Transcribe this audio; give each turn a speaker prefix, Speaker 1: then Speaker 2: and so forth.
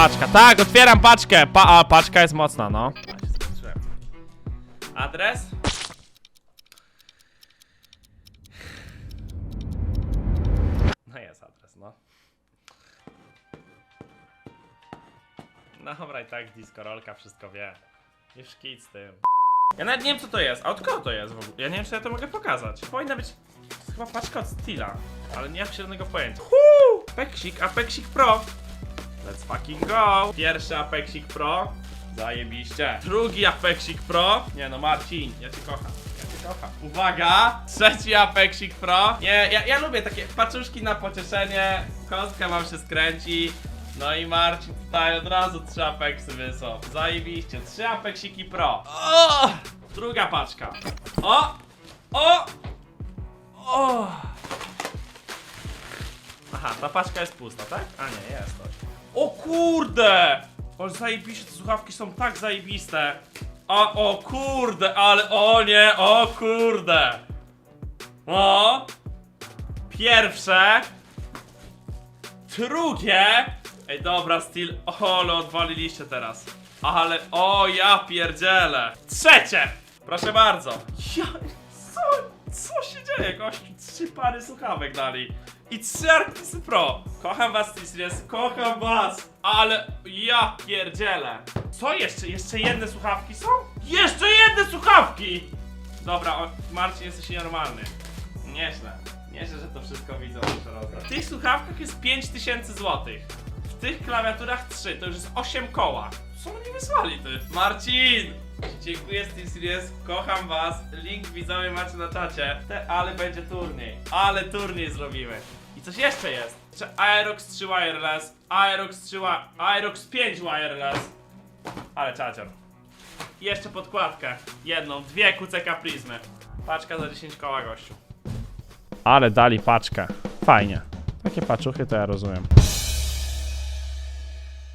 Speaker 1: paczka. Tak, otwieram paczkę. Pa a, paczka jest mocna, no. A. Adres? No jest adres, no. Dobra, i tak disco rolka wszystko wie. Już kit z tym. Ja nawet nie wiem co to jest. A od kogo to jest w ogóle? Ja nie wiem czy ja to mogę pokazać. Powinna być chyba paczka od Stila, ale nie mam żadnego pojęcia. Huu! Apeksik, Apeksik Pro. Let's fucking go. Pierwszy Apeksik Pro. Zajebiście. Drugi Apeksik Pro. Nie no, Marcin, ja cię kocham. Uwaga! Trzeci Apeksik Pro. Nie, ja, ja lubię takie paczuszki na pocieszenie. Kostka wam się skręci. No i Marcin tutaj od razu trzy Apeksy wysłał. Zajebiście. Trzy Apeksiki Pro. O! Druga paczka. O! O! O! Aha, ta paczka jest pusta, tak? A nie, jest coś. O kurde! O, zajebiście, te słuchawki są tak zajebiste. O, o kurde, ale o nie, o kurde. O! Pierwsze. Drugie. Ej, dobra, Steel. O, ale odwaliliście teraz. Ale, o, ja pierdzielę. Trzecie. Proszę bardzo. Ja, co, co się dzieje, gościu? Trzy pary słuchawek dali. I trzy Arctisy Pro. Kocham was, T-Series, kocham was. Ale ja pierdzielę. Co jeszcze? Jeszcze jedne słuchawki są? Jeszcze jedne słuchawki! Dobra, o, Marcin, jesteś nienormalny. Nieźle. Nieźle, że to wszystko widzą szeroko. W tych słuchawkach jest 5000 zł. W tych klawiaturach 3, to już jest 8 koła. Co oni wysłali ty? Marcin! Dziękuję SteelSeries, kocham was. Link widzowie macie na czacie. Te, ale będzie turniej. Ale turniej zrobimy. I coś jeszcze jest. Jeszcze Aerox 3 wireless, Aerox 3 wi- Aerox 5 wireless. Ale czacior. Jeszcze podkładkę. Jedną, dwie QCK prizmy. Paczka za 10 koła gościu. Ale dali paczkę. Fajnie. Takie paczuchy to ja rozumiem.